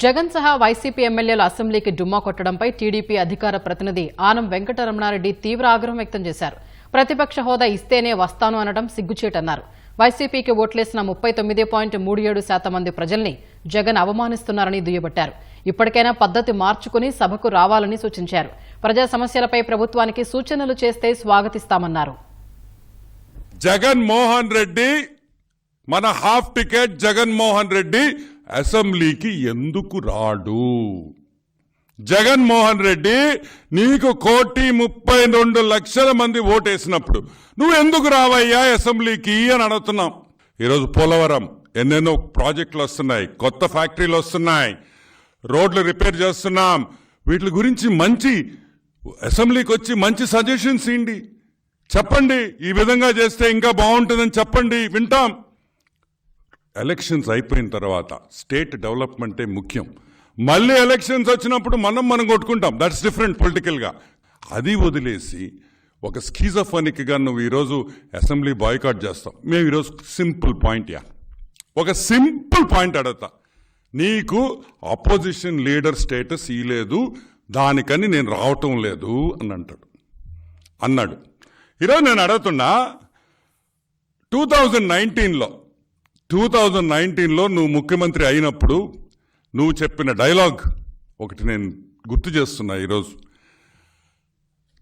జగన్ సహా వైసీపీ ఎమ్మెల్యేలు అసెంబ్లీకి డుమ్మా కొట్టడంపై టీడీపీ అధికార ప్రతినిధి ఆనం వెంకటరమణారెడ్డి తీవ్ర ఆగ్రహం వ్యక్తం చేశారు. ప్రతిపక్ష హోదా ఇస్తేనే వస్తాను అనడం సిగ్గుచేటన్నారు. వైసీపీకి ఓట్లేసిన ముప్పై తొమ్మిది పాయింట్ మూడు ఏడు శాతం మంది ప్రజల్ని జగన్ అవమానిస్తున్నారని దుయ్యబట్టారు. ఇప్పటికైనా పద్ధతి మార్చుకుని సభకు రావాలని సూచించారు. ప్రజా సమస్యలపై ప్రభుత్వానికి సూచనలు చేస్తే స్వాగతిస్తామన్నారు. జగన్ మోహన్ రెడ్డి మన హాఫ్ టికెట్ జగన్మోహన్ రెడ్డి అసెంబ్లీకి ఎందుకు రాడు? జగన్ మోహన్ రెడ్డి నీకు కోటి ముప్పై రెండు లక్షల మంది ఓటేసినప్పుడు నువ్వు ఎందుకు రావయ్యా అసెంబ్లీకి అని అడుగుతున్నాం. ఈరోజు పోలవరం ఎన్నెన్నో ప్రాజెక్టులు వస్తున్నాయి కొత్త ఫ్యాక్టరీలు వస్తున్నాయి రోడ్లు రిపేర్ చేస్తున్నాం. వీటి గురించి మంచి అసెంబ్లీకి వచ్చి మంచి సజెషన్స్ ఇండి చెప్పండి ఈ విధంగా చేస్తే ఇంకా బాగుంటుందని చెప్పండి వింటాం. ఎలక్షన్స్ అయిపోయిన తర్వాత స్టేట్ డెవలప్మెంటే ముఖ్యం. మళ్ళీ ఎలక్షన్స్ వచ్చినప్పుడు మనం మనం కొట్టుకుంటాం. దట్స్ డిఫరెంట్ పొలిటికల్గా అది వదిలేసి ఒక స్కీజఫోనిక్గా నువ్వు ఈరోజు అసెంబ్లీ బాయ్కాట్ చేస్తావు. మేము ఈరోజు సింపుల్ పాయింట్ యా. ఒక సింపుల్ పాయింట్ అడుగుతా. నీకు అపోజిషన్ లీడర్ స్టేటస్ ఇలేదు దానికని నేను రావటం లేదు అని అంటాడు. అన్నాడు. ఈరోజు నేను అడుగుతున్నా టూ థౌజండ్ నైన్టీన్లో టూ థౌజండ్ నైన్టీన్లో నువ్వు ముఖ్యమంత్రి అయినప్పుడు నువ్వు చెప్పిన డైలాగ్ ఒకటి నేను గుర్తు చేస్తున్నా ఈరోజు.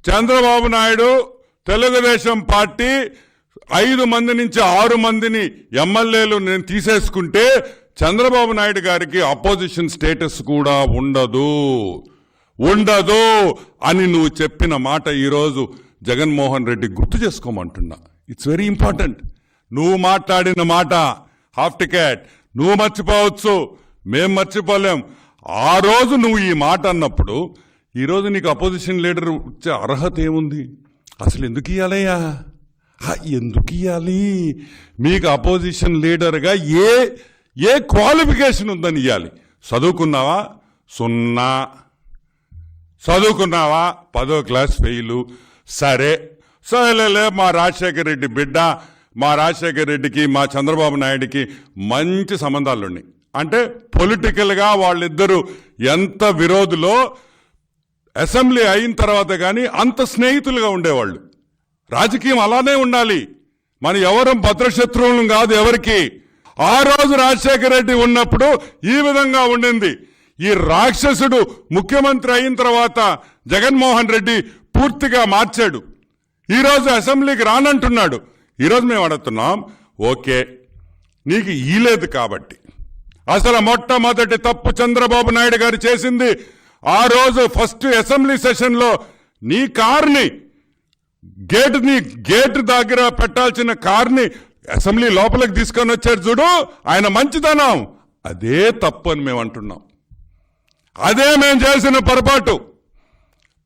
చంద్రబాబు నాయుడు తెలుగుదేశం పార్టీ ఐదు మంది నుంచి ఆరు మందిని ఎమ్మెల్యేలు నేను తీసేసుకుంటే చంద్రబాబు నాయుడు గారికి అపోజిషన్ స్టేటస్ కూడా ఉండదు. ఉండదు అని నువ్వు చెప్పిన మాట ఈరోజు జగన్మోహన్ రెడ్డి గుర్తు చేసుకోమంటున్నా. ఇట్స్ వెరీ ఇంపార్టెంట్ నువ్వు మాట్లాడిన మాట హాఫ్ టికెట్. నువ్వు మర్చిపోవచ్చు. మేం మర్చిపోలేం. ఆ రోజు నువ్వు ఈ మాట అన్నప్పుడు ఈరోజు నీకు అపోజిషన్ లీడర్ వచ్చే అర్హత ఏముంది? అసలు ఎందుకు ఇవ్వాలయ్యా ఎందుకు ఇవ్వాలి మీకు అపోజిషన్ లీడర్గా ఏ ఏ క్వాలిఫికేషన్ ఉందని ఇవ్వాలి చదువుకున్నావా? సున్నా. చదువుకున్నావా? పదో క్లాస్ ఫెయిలు సరే. సరేలే మా రాజశేఖర రెడ్డి బిడ్డ. మా రాజశేఖర రెడ్డికి మా చంద్రబాబు నాయుడికి మంచి సంబంధాలు ఉన్నాయి అంటే పొలిటికల్గా వాళ్ళిద్దరూ ఎంత విరోధులో అసెంబ్లీ అయిన తర్వాత కానీ అంత స్నేహితులుగా ఉండేవాళ్ళు. రాజకీయం అలానే ఉండాలి. మన ఎవరం భద్రశత్రువులం కాదు ఎవరికి. ఆ రోజు రాజశేఖర రెడ్డి ఉన్నప్పుడు ఈ విధంగా ఉండింది. ఈ రాక్షసుడు ముఖ్యమంత్రి అయిన తర్వాత జగన్మోహన్ రెడ్డి పూర్తిగా మార్చాడు. ఈరోజు అసెంబ్లీకి రానంటున్నాడు. ఈరోజు మేము అడుగుతున్నాం ఓకే నీకు ఈలేదు కాబట్టి. అసలు మొట్టమొదటి తప్పు చంద్రబాబు నాయుడు గారు చేసింది ఆ రోజు ఫస్ట్ అసెంబ్లీ సెషన్లో నీ కార్ని గేటుని గేటు దగ్గర పెట్టాల్సిన కార్ని అసెంబ్లీ లోపలికి తీసుకొని వచ్చాడు చూడు ఆయన మంచితనం. అదే తప్పు అని మేము అంటున్నాం. అదే మేము చేసిన పొరపాటు.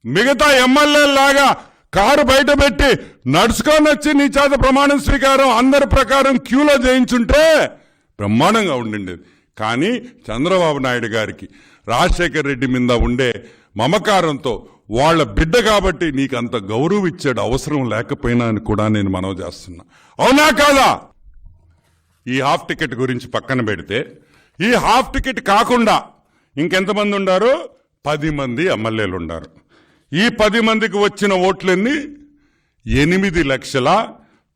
మిగతా ఎమ్మెల్యేలాగా కారు బయట పెట్టి నడుచుకొని వచ్చి నీ చేత ప్రమాణం స్వీకారం అందరి ప్రకారం క్యూలో చేయించుంటే బ్రహ్మాండంగా ఉండిండేది. కానీ చంద్రబాబు నాయుడు గారికి రాజశేఖర్ రెడ్డి మీద ఉండే మమకారంతో వాళ్ళ బిడ్డ కాబట్టి నీకు అంత గౌరవం ఇచ్చాడు అవసరం లేకపోయినా అని కూడా నేను మనవి చేస్తున్నా. అవునా కాదా? ఈ హాఫ్ టికెట్ గురించి పక్కన పెడితే ఈ హాఫ్ టికెట్ కాకుండా ఇంకెంతమంది ఉండారు? పది మంది ఎమ్మెల్యేలు ఉన్నారు ఈ పది మందికి వచ్చిన ఓట్లన్నీ? ఎనిమిది లక్షల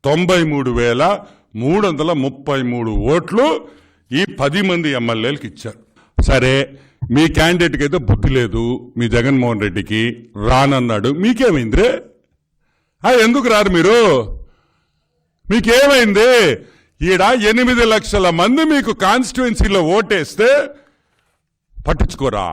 తొంభై మూడు వేల మూడు వందల ముప్పై మూడు ఓట్లు ఈ పది మంది ఎమ్మెల్యేలకు ఇచ్చారు. సరే మీ క్యాండిడేట్కి అయితే బుద్ధి లేదు. మీ జగన్మోహన్ రెడ్డికి రానన్నాడు. మీకేమైంది ఆ, ఎందుకు రారు మీరు? మీకేమైంది? ఈడ ఎనిమిది లక్షల మంది మీకు కాన్స్టిట్యున్సీలో ఓటేస్తే పట్టించుకోరా?